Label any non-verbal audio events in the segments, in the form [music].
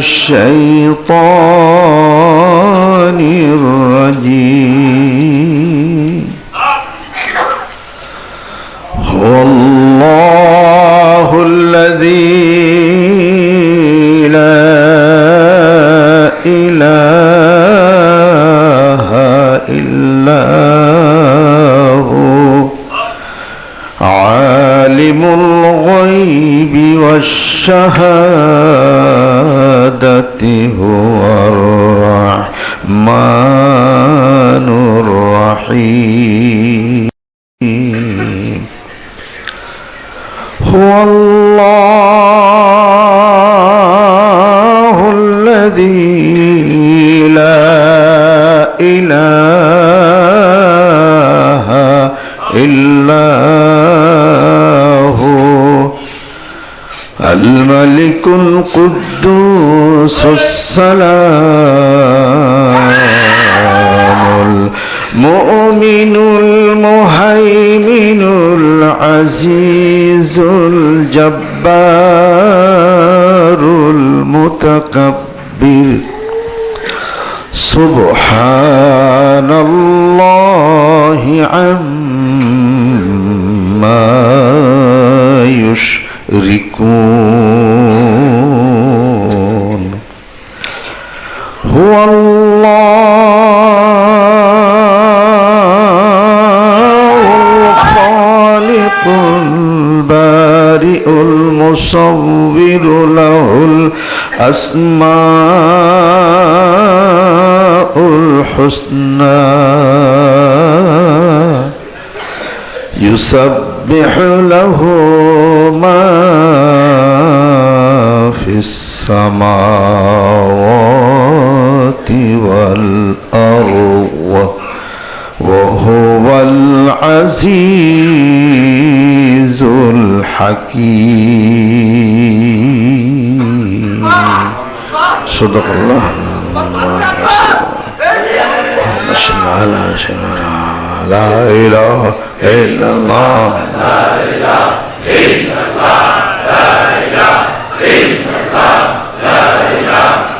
الشيطان الرجيم. هو الله الذي لا إله إلا هو. عالم الغيب والشهادة. هو الرحمن الرحيم. هو الله الذي لا إله إلا هو. الملك القدوس السلام المؤمن المهيمن العزيز الجبار المتكبر سبحان الله عما يشركون الله الخالق البارئ المصور له الأسماء الحسنى. يسبح له ما في السماوات والأرض وهو العزيز الحكيم. صدق الله. اللهم صل على سيدنا لا إله إلا الله. لا إله إلا الله لا إله إلا الله لا إله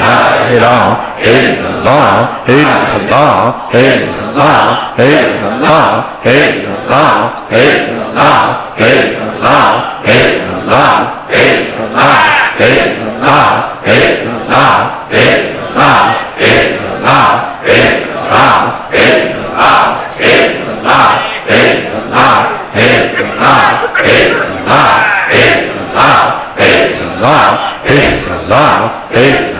la ilaha illallah illallah illallah illallah illallah illallah illallah illallah illallah illallah illallah illallah illallah Hey, Allah, hey, Allah, hey,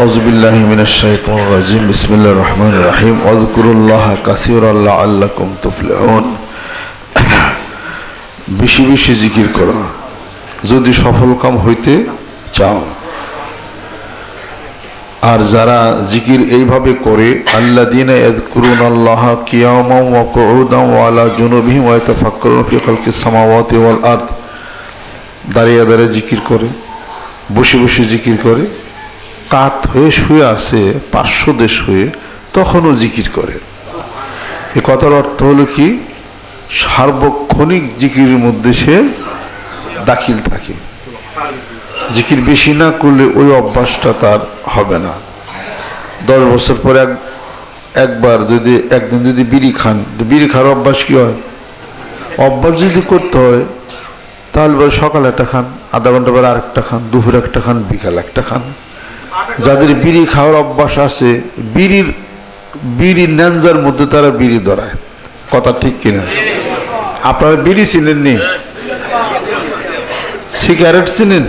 أعوذ بالله من الشيطان الرجيم بسم الله الرحمن الرحيم واذكروا الله كثيرا لعلكم تفلحون [coughs] বেশি বেশি জিকির করো যদি সফল কাম হইতে চাও আর যারা জিকির এইভাবে করে আল্লাহ দিনে করুন আল্লাহ কিয়ামা ওয়া কুউদাম ওয়া আলা জুনুবিহিম ওয়া ইয়াতাফাক্কারুন ফি খালকিস সামাওয়াতি ওয়াল আরদ দাঁড়িয়ে দাঁড়িয়ে জিকির করে বসে বসে জিকির করে কাত হয়ে শুয়ে আসে পার্শ্ব দেশ হয়ে, তখনও জিকির করে। এ কথার অর্থ হলো কি? সার্বক্ষণিক জিকির মধ্যে সে দাখিল থাকে। জিকির বেশি না করলে ওই অভ্যাসটা তার হবে না। দশ বছর পরে এক, একবার যদি, একদিন যদি বিড়ি খান বিড়ি খাওয়ার অভ্যাস কি হয়? অভ্যাস যদি করতে হয়, তাহলে সকালে একটা খান, আধা ঘণ্টা পরে আরেকটা খান, দুপুর একটা খান, বিকাল একটা খান। যাদের বিড়ি খাওয়ার অভ্যাস আছে, বিড়ির, বিড়ি ন্যাঞ্জার মধ্যে তারা বিড়ি ধরায়। কথা ঠিক কিনা? আপনারা বিড়ি চিনেননি? সিগারেট চিনেন?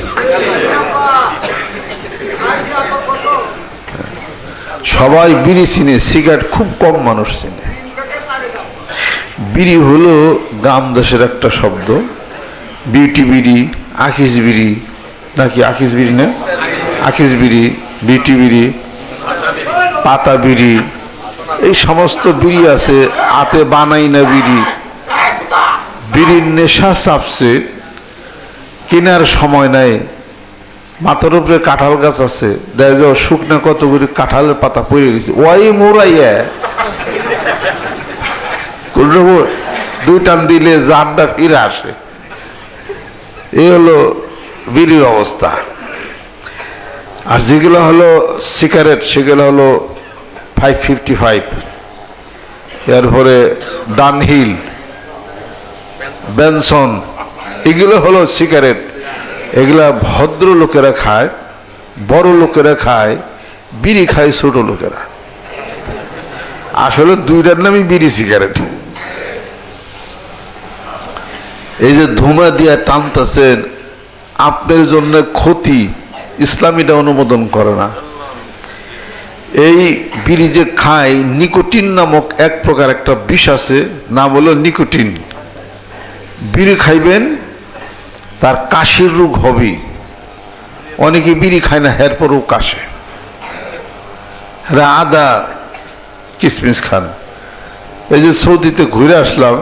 সবাই বিড়ি চিনে, সিগারেট খুব কম মানুষ চিনে। বিড়ি হলো গ্রাম দেশের একটা শব্দ। বিউটি বিড়ি আখিস বিড়ি, নাকি আখিস বিড়ি না? আখিস বিড়ি, বিটি বিড়ি, পাতা বিড়ি, এই সমস্ত বিড়ি আছে হাতে বানাই না বিড়ি। বিড়ির নেশা চাপছে, কেনার সময় নাই। মাথার উপরে কাঁঠাল গাছ আছে। দেখা যাও, শুকনো কতগুলি কাঁঠালের পাতা পড়ে গেছে। ওই মোড়াইয়া দুই টান দিলে জানটা ফিরে আসে। এই হলো বিড়ির অবস্থা। আর যেগুলো হলো সিগারেট, সেগুলো হলো ফাইভ ফিফটি ফাইভ এরপরে ডানহিল বেনসন এগুলো হলো সিগারেট। এগুলা ভদ্র লোকেরা খায়, বড় লোকেরা খায়, বিড়ি খায় ছোট লোকেরা। আসলে দুইটার নামই বিড়ি সিগারেট। এই যে ধুমা দিয়া টানতেছেন, আপনার জন্য ক্ষতি ইসলামীটা অনুমোদন করে না। এই বিড়ি যে খায়, নিকোটিন নামক এক প্রকার একটা বিষ আছে, নাম হলো নিকোটিন। বিড়ি খাইবেন, তার কাশির রোগ হবে অনেকে বিড়ি খায় না হের পরও কাশে। হ্যাঁ আদা কিসমিস খান। এই যে সৌদিতে ঘুরে আসলাম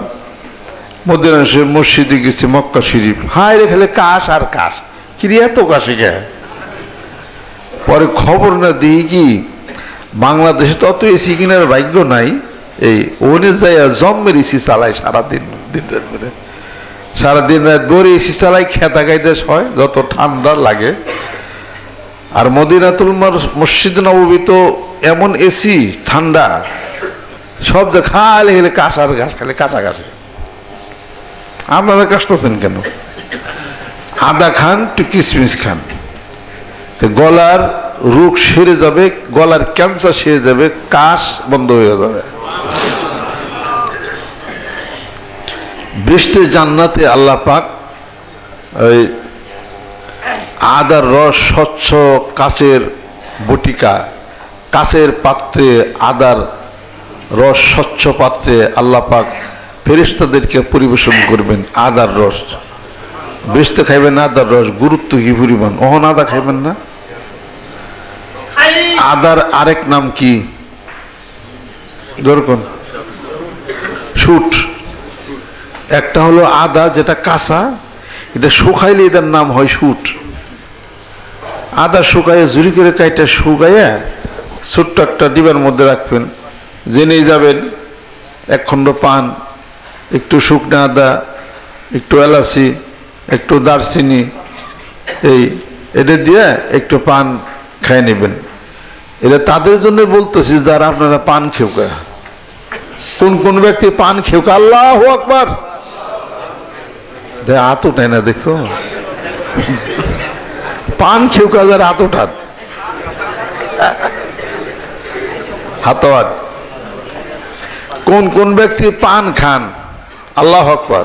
মদিনাসে মসজিদে গেছি, মক্কা শরীফ। হায় রে খালি কাশ আর কাশ। কিরি এত কাশে গে পরে খবর না দিই কি বাংলাদেশে তো অত এসি কিনার ভাগ্য নাই। এই ওনে যাইয়া জম্মের এসি চালায় সারাদিন, দিন রাত সারাদিন রাত ভরে এসি চালাই খেতা গাইতে হয়, যত ঠান্ডা লাগে। আর মদিনাতুল মর- মসজিদ নবী তো এমন এসি ঠান্ডা। সব যে খালি হেলে কাঁসার ঘাস, খালে কাঁচা ঘাসে। আপনারা কাশতেছেন কেন? আদা খান টু কিসমিস খান। গলার রোগ সেরে যাবে, গলার ক্যান্সার সেরে যাবে, কাশ বন্ধ হয়ে যাবে। বৃষ্টি জান্নাতে আল্লাহ পাক ওই আদার রস, স্বচ্ছ কাচের বটিকা, কাচের পাত্রে আদার রস, স্বচ্ছ পাত্রে আল্লাহ পাক ফেরিস্তাদেরকে পরিবেশন করবেন আদার রস। বেচতে খাইবেন আদার রস গুরুত্ব কি পরিমাণ। অহন আদা খাইবেন না? আদার আরেক নাম কি? দরকন শুট। একটা হলো আদা, যেটা কাঁচা, এটা শুকাইলে এটার নাম হয় শুট। আদা শুকাইয়ে জুড়ি করে কাইটা শুকাইয়া ছোট্ট একটা ডিবার মধ্যে রাখবেন। জেনেই যাবেন, এক খণ্ড পান, একটু শুকনো আদা, একটু এলাচি, একটু দারচিনি, এই এটা দিয়ে একটু পান খাই নেবেন। এটা তাদের জন্য বলতেছি, যারা আপনারা পান খেউকা। কোন কোন ব্যক্তি পান খেউকা? আল্লাহ আকবার। হাত উঠায় না, দেখো। পান খেউকা যারা হাত উঠান। হাতওয়াট কোন কোন ব্যক্তি পান খান? আল্লাহ আকবার।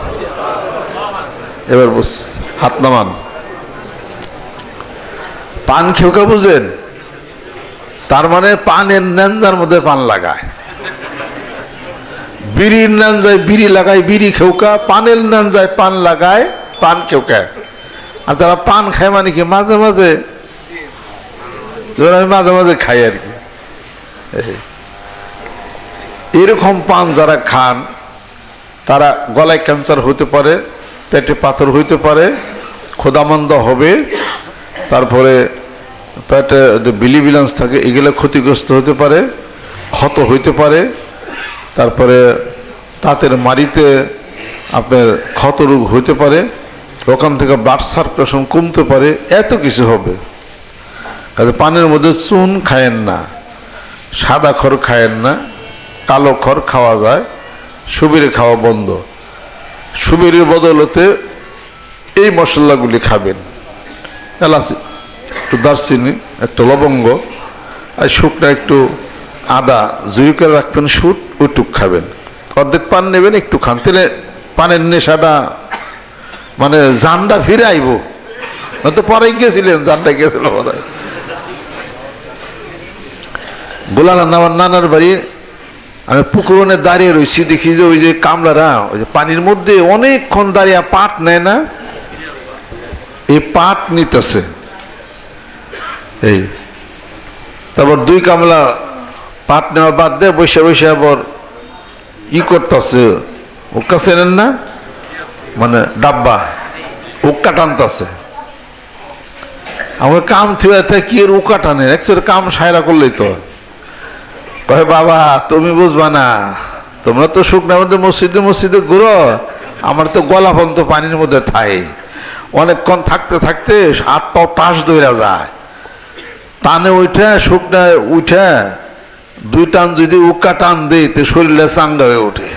এবার বুঝ হাত নামান। পান খেউকা বুঝেন? তার মানে পানের ন্যাঞ্জার মধ্যে পান লাগায়। বিড়ির ন্যাঞ্জায় বিড়ি লাগায়, বিড়ি খেউকা পানের ন্যাঞ্জায় পান লাগায়, পান খেউকা আর তারা পান খায় মানে কি? মাঝে মাঝে আমি মাঝে মাঝে খাই আর কি। এরকম পান যারা খান, তারা গলায় ক্যান্সার হতে পারে, পেটে পাথর হইতে পারে ক্ষুদামন্দ হবে, তারপরে পেটে যে বিলিবিলান্স থাকে, এগুলো ক্ষতিগ্রস্ত হতে পারে, ক্ষত হইতে পারে, তারপরে তাঁতের মারিতে আপনার ক্ষত রোগ হইতে পারে, ওখান থেকে ব্লাড সার্কুলেশন কমতে পারে, এত কিছু হবে। কাজে পানের মধ্যে চুন খায়েন না, সাদা খড় খায়েন না, কালো খড় খাওয়া যায়, সুবিরে খাওয়া বন্ধ। সুবিরের বদলতে এই মশলাগুলি খাবেন। এলাচি একটু দারচিনি, একটু লবঙ্গ, আর শুকনা একটু আদা। জুই করে রাখবেন শুট ওইটুক খাবেন। অর্ধেক পান নেবেন একটু খান। তাহলে পানের নেশাটা মানে জানটা ফিরে আইব তো পরে গেছিলেন জানটা গেছিল পরে। গোলানা আমার নানার বাড়ি, আমি পুকুরনে দাঁড়িয়ে রয়েছি দেখি যে ওই যে কামলারা, ওই যে পানির মধ্যে অনেকক্ষণ দাঁড়িয়ে পাট নেয় না এই পাট নিতেছে। এই। তারপর দুই কামলা পাট নেওয়া বাদ দিয়ে বসে বসে আবার ই করতেছে। ওকা চেনেন না? মানে ডাব্বা। উক্কা টানতেছে। আমার কাম থুয়ে কি এর উকা টানে? একচুয়ালি কাম সায়রা করলেই তো। কহে বাবা, তুমি বুঝবা না। তোমরা তো শুকনার মধ্যে মসজিদে মসজিদে ঘুরো। আমার তো গলা পর্যন্ত পানির মধ্যে থাই। অনেকক্ষণ থাকতে থাকতে হাত পাও টাস দইরা যায়। টানে উঠে, শুকনায় উঠে, দুই টান যদি উক্কা টান দেয়, তো শরীরে চাঙ্গা হয়ে ওঠে।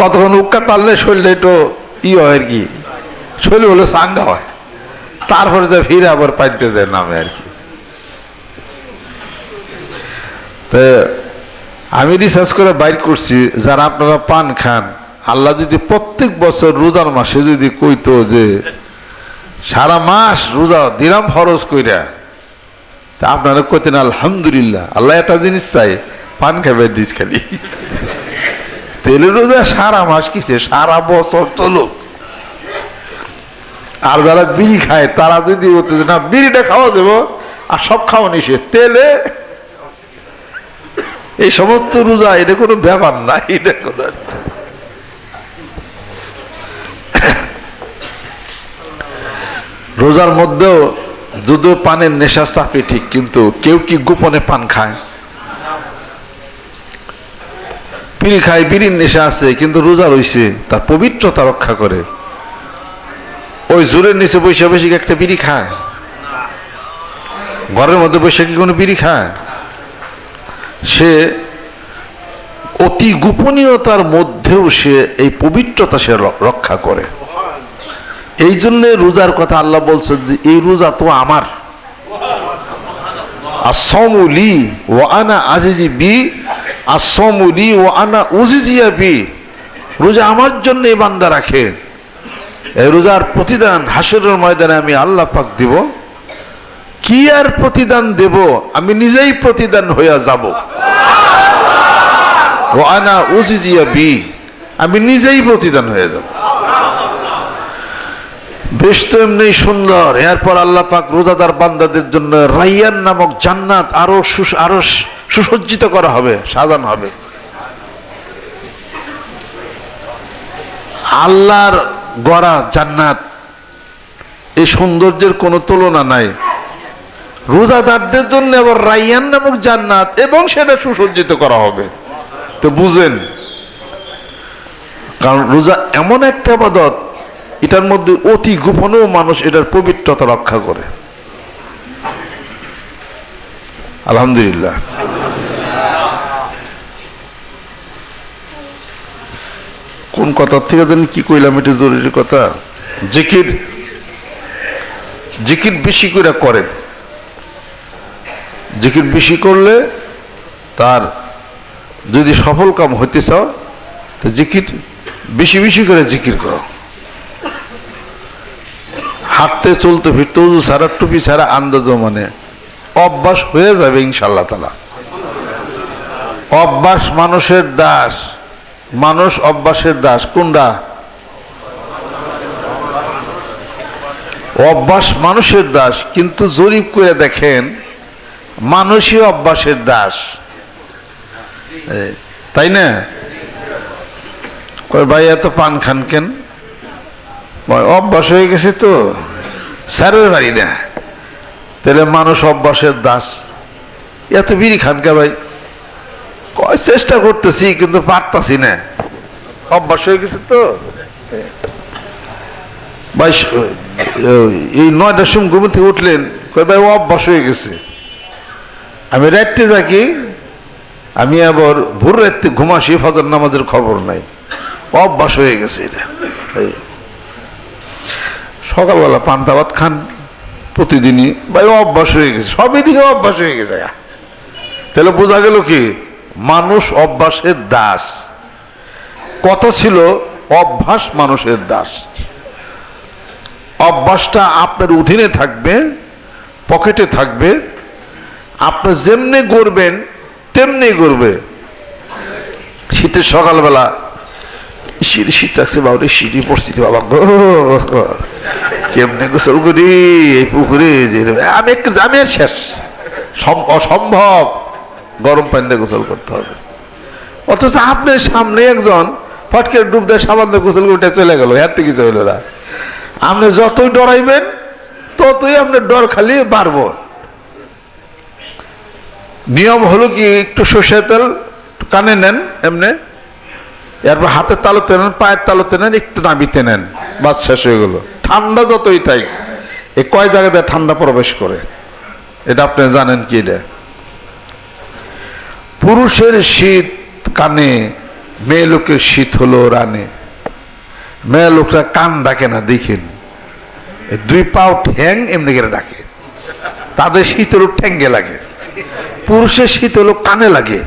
কতক্ষণ উক্কা টানলে শরীরে একটু ই হয় আর কি, শরীর হলে চাঙ্গা হয়। তারপরে যে ফিরে আবার পাইতে যায় নামে আর কি। তো আমি রিসার্চ করে বাইর করছি, যারা আপনারা পান খান আল্লাহ যদি প্রত্যেক বছর রোজার মাসে যদি কইতো যে সারা মাস রোজা দিলাম ফরজ কইরা, তা আপনারা কইতেন, আলহামদুলিল্লাহ, আল্লাহ একটা জিনিস চাই, পান খাবে দিস খালি। তেলের রোজা সারা মাস কিসে? সারা বছর চলুক আর যারা বিড়ি খায়, তারা যদি না, বিড়িটা খাওয়া দেবো, আর সব খাওয়া নিষেধ তেলে এই সমস্ত রোজা, এটা কোনো ব্যাপার না, এটা কোনো আর কি। রোজার মধ্যেও যদিও পানের নেশা চাপে ঠিক, কিন্তু কেউ কি গোপনে পান খায়? বিড়ি খায়, বিড়ির নেশা আছে, কিন্তু রোজা রইছে তার পবিত্রতা রক্ষা করে। ওই জোরের নিচে বৈশা বসে একটা বিড়ি খায়? ঘরের মধ্যে বসে কি কোনো বিড়ি খায়? সে অতি গোপনীয়তার মধ্যেও সে এই পবিত্রতা সে রক্ষা করে। এই জন্য রোজার কথা আল্লাহ বলছেন যে, এই রোজা তো আমার। আসমুলি ও আনা আজিজি বি আসমুলি ও আনা উজিজিয়া বি। রোজা আমার জন্য এই বান্দা রাখে। এই রোজার প্রতিদান হাসরের ময়দানে আমি আল্লাহ পাক দিব। কি আর প্রতিদান দেব? আমি নিজেই প্রতিদান হইয়া যাব। ও আনা উজিজিয়া বি, আমি নিজেই প্রতিদান হয়ে যাব। বেশ তো এমনি সুন্দর। এরপর আল্লাহ পাক রোজাদার বান্দাদের জন্য রাইয়ান নামক জান্নাত আরও আরও সুসজ্জিত করা হবে, সাজানো হবে। আল্লাহর গড়া জান্নাত, এই সৌন্দর্যের কোনো তুলনা নাই। রোজাদারদের জন্য আবার রাইয়ান নামক জান্নাত এবং সেটা সুসজ্জিত করা হবে। তো বুঝেন, কারণ রোজা এমন একটা আবাদত এটার মধ্যে অতি গোপনেও মানুষ এটার পবিত্রতা রক্ষা করে। আলহামদুলিল্লাহ। কোন কথা থেকে জানি কি কইলাম, এটা জরুরি কথা? জিকির। জিকির বেশি করে করেন। জিকির বেশি করলে তার যদি সফল কাম হইতে চাও, তো জিকির বেশি বেশি করে জিকির করো। হাঁটতে চলতে ফিরতে উজু সারা টুপি ছাড়া আন্দাজ মানে। অভ্যাস হয়ে যাবে ইনশাল্লাহ তালা অভ্যাস মানুষের দাস। মানুষ অভ্যাসের দাস। কোনটা? অভ্যাস মানুষের দাস। কিন্তু জরিপ করে দেখেন, মানুষই অভ্যাসের দাস। তাই না? ভাই, এত পান খান কেন? অভ্যাস হয়ে গেছে তো। স্যারের বাড়ি না। তাহলে মানুষ অভ্যাসের দাস। এত বিড়ি খান কে ভাই? কয় চেষ্টা করতেছি, কিন্তু পারতাছি না। অভ্যাস হয়ে গেছে তো। ভাই এই নয়টার সময় ঘুম থেকে উঠলেন। কয়, ভাই, অভ্যাস হয়ে গেছে। আমি রাত্রে থাকি আমি আবার ভোর রাত্রে ঘুমাসি ফজর নামাজের খবর নাই। অভ্যাস হয়ে গেছে এটা। সকালবেলা পান্তা ভাত খান প্রতিদিনই ভাই অভ্যাস হয়ে গেছে সবই দিকে অভ্যাস হয়ে গেছে তাহলে বোঝা গেল কি? মানুষ অভ্যাসের দাস। কথা ছিল অভ্যাস মানুষের দাস। অভ্যাসটা আপনার অধীনে থাকবে, পকেটে থাকবে, আপনি যেমনি গড়বেন, তেমনি গড়বে। শীতের সকালবেলা শীত শীত লাগছে বাবা রে শীতই পড়ছি রে বাবা গো। কেমনে গোসল করি এই পুকুরে যে আমি একটু আর শেষ। অসম্ভব। গরম পানি দিয়ে গোসল করতে হবে। অথচ আপনার সামনে একজন ফটকের ডুব দিয়ে সাবান দিয়ে গোসল করে চলে গেল, এর থেকে কিছু হইল না। আপনি যতই ডরাইবেন, ততই আপনার ডর খালি বাড়ব। নিয়ম হলো কি, একটু সর্ষের তেল কানে নেন, এমনি। এরপর হাতের তালুতে নেন পায়ের তালুতে নেন একটু নাবিতে নেন বাস শেষ হয়ে গেল। ঠান্ডা যতই তাই এ কয় জায়গাতে ঠান্ডা প্রবেশ করে? এটা আপনি জানেন কি এটা? পুরুষের শীত কানে, মেয়ে লোকের শীত হলো রানে। মেয়ে লোকরা কান ডাকে না, দেখেন। দুই পাও ঠ্যাং এমনি করে ডাকে। তাদের শীত হলো ঠ্যাঙ্গে লাগে। পুরুষের শীত হলো কানে লাগে।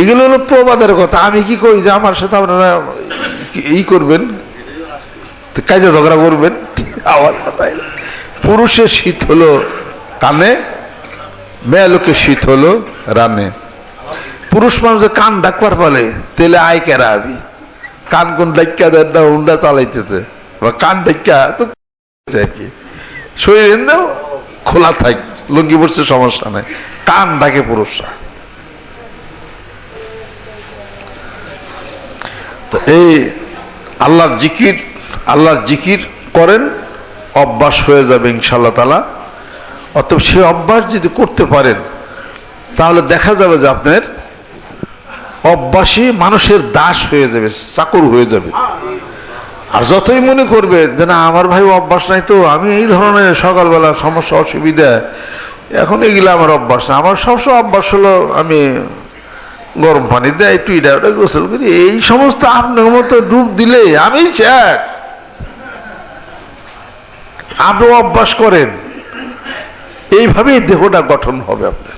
এগুলো হলো প্রবাদের কথা। আমি কি করি যে আমার সাথে আপনারা ই করবেন? কাজে ঝগড়া করবেন? আমার কথাই। পুরুষের শীত হলো কানে, মেয়ে লোকের শীত হলো রানে। পুরুষ মানুষ কান ডাকবার ফলে তেলে আয় কেরা আবি? কান কোন ডাক্কা দেন না, হুন্ডা চালাইতেছে। বা কান ডাক্কা তো আর কি শরীর খোলা থাক, লুঙ্গি পড়ছে সমস্যা নাই। কান ডাকে পুরুষরা। তো এই আল্লাহর জিকির আল্লাহর জিকির করেন, অভ্যাস হয়ে যাবে ইনশাল্লাহ তালা অতএব সে অভ্যাস যদি করতে পারেন, তাহলে দেখা যাবে যে আপনার অভ্যাসী মানুষের দাস হয়ে যাবে, চাকর হয়ে যাবে। আর যতই মনে করবে যে না, আমার ভাই অভ্যাস নাই তো, আমি এই ধরনের সকালবেলা সমস্যা, অসুবিধা, এখন এগুলো আমার অভ্যাস না। আমার সবসময় অভ্যাস হলো আমি গরম পানি দেয়, একটু এটা ওটা গোসল করি, এই সমস্ত আপনার মতো ডুব দিলে আমি শেষ। আপনি অভ্যাস করেন, এইভাবেই দেহটা গঠন হবে আপনার।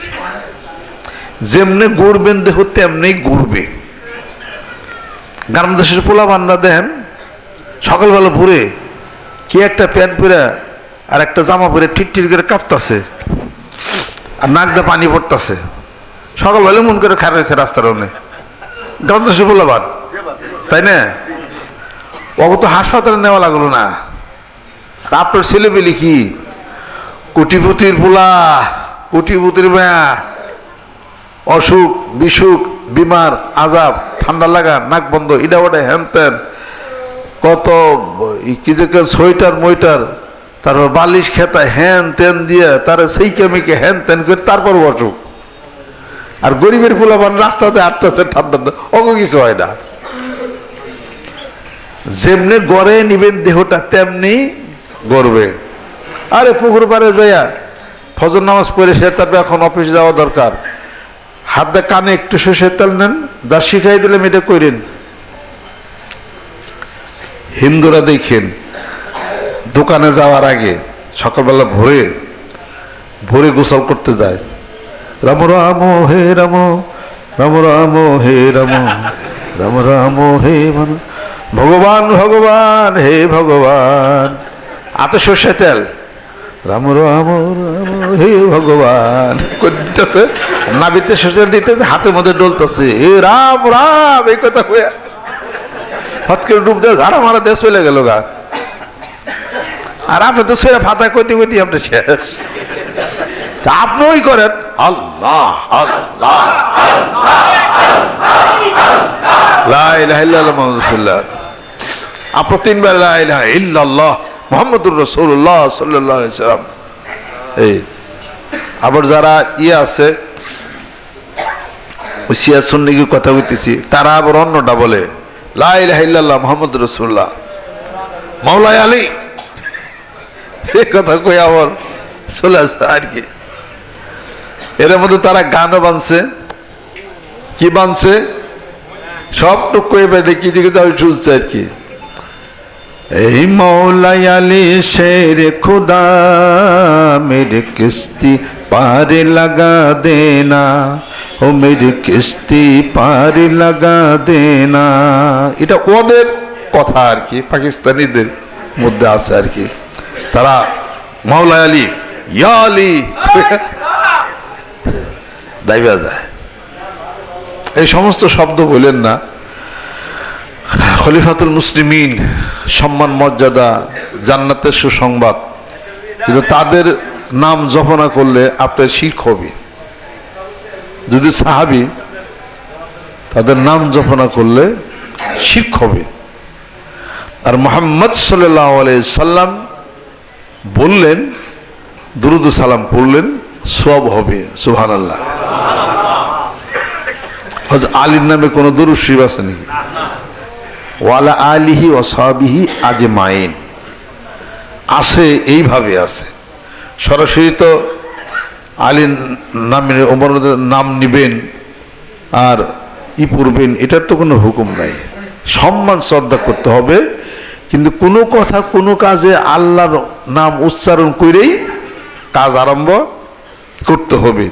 যেমনি গড়বেন দেহ তেমনি গড়বে। গ্রাম দেশের পোলা বান্না দেন সকালবেলা ভোরে কি একটা প্যান্ট পরে আর একটা জামা পরে ঠিকঠিক করে কাঁপতাছে, আর নাক দিয়ে পানি পড়তাছে। সকালবেলা মন করে খারাপ হয়েছে রাস্তার অনে গ্রাম দেশের পোলা তাই না? ও তো হাসপাতালে নেওয়া লাগল না। আপনার ছেলেবেলি কি? কোটিপতির পোলা, কোটিপতির মেয়া। অসুখ, বিসুখ, বিমার, আজাব, ঠান্ডা লাগা, নাক বন্ধ, ইডা ওটা হ্যান ত্যান কত কি যে সোয়েটার, মইটার, তারপর বালিশ খেতা হ্যান তেন দিয়ে, তার সেই কেমিকে হ্যান তেন করে তারপর অসুখ। আর গরিবের পোলাপান রাস্তাতে আটতেছে ঠান্ডা অঙ্গ কিছু হয় না। যেমনি গড়ে নিবেন দেহটা, তেমনি গড়বে। আরে পুকুর পাড়ে যাইয়া ফজর নামাজ পড়ে সে তারপর এখন অফিস যাওয়া দরকার। হাত কানে একটু সর্ষের তেল নেন, যা শিখাই দিলাম এটা করেন হিন্দুরা দেখেন, দোকানে যাওয়ার আগে সকালবেলা ভোরে ভোরে গোসল করতে যায়। রাম রাম হে রাম রাম রাম হে রাম রাম রাম হে ভগবান ভগবান, হে ভগবান। আতে সর্ষে তেল। রাম রাম রাম হে ভগবান। করতেছে নাবিতে সর্ষে দিতে হাতের মধ্যে ডলতেছে। হে রাম রাম, এই কথা হয়ে হট ডুব দিয়ে ঝাড়া মারা দিয়ে চলে গেল গা। আর আপনি তো সেরা ফাতা কইতে কইতে আপনি শেষ। তা আপনি ওই করেন। আবার যারা ইয়ে আছে কথা কইতেছি, তারা আবার অন্যটা বলে, লা ইলাহা ইল্লাল্লাহ মুহাম্মাদুর রাসূলুল্লাহ। মাওলাই আলী, এই কথা কই আবার চলে আসছে আর কি। এর মধ্যে তারা গানও বানছে। কি বানছে? সব টুক করে পেয়ে দেখি দিকে শুনছি আর কি। এই মৌলাই আলী শের খুদা মেরে কিস্তি পারে লাগা দেনা ও মেরে কিস্তি পারে লাগা দেনা এটা ওদের কথা আর কি, পাকিস্তানিদের মধ্যে আছে আর কি। তারা মাওলাই আলী, ইয়া আলী। দাইবা যায়। এই সমস্ত শব্দ বলেন না। খলিফাতুল মুসলিমিন, সম্মান, মর্যাদা, জান্নাতের সুসংবাদ। কিন্তু তাদের নাম জপনা করলে আপনার শিখ হবে। যদি সাহাবি তাদের নাম জপনা করলে শিখ হবে। আর মোহাম্মদ সাল্লাহ সাল্লাম বললেন, দুরুদ সালাম পড়লেন সব হবে সুহান আল্লাহ আলীর নামে কোনো দুরুদ শিব আছে নাকি? ওয়ালা আলিহি ওসাবিহি আজে মাইন আছে, এইভাবে আছে। সরাসরি তো আলীর নামে ওমর নাম নিবেন আর ই পড়বেন, এটার তো কোনো হুকুম নাই। সম্মান, শ্রদ্ধা করতে হবে। কিন্তু কোনো কথা, কোনো কাজে আল্লাহর নাম উচ্চারণ করেই কাজ আরম্ভ করতে হবে।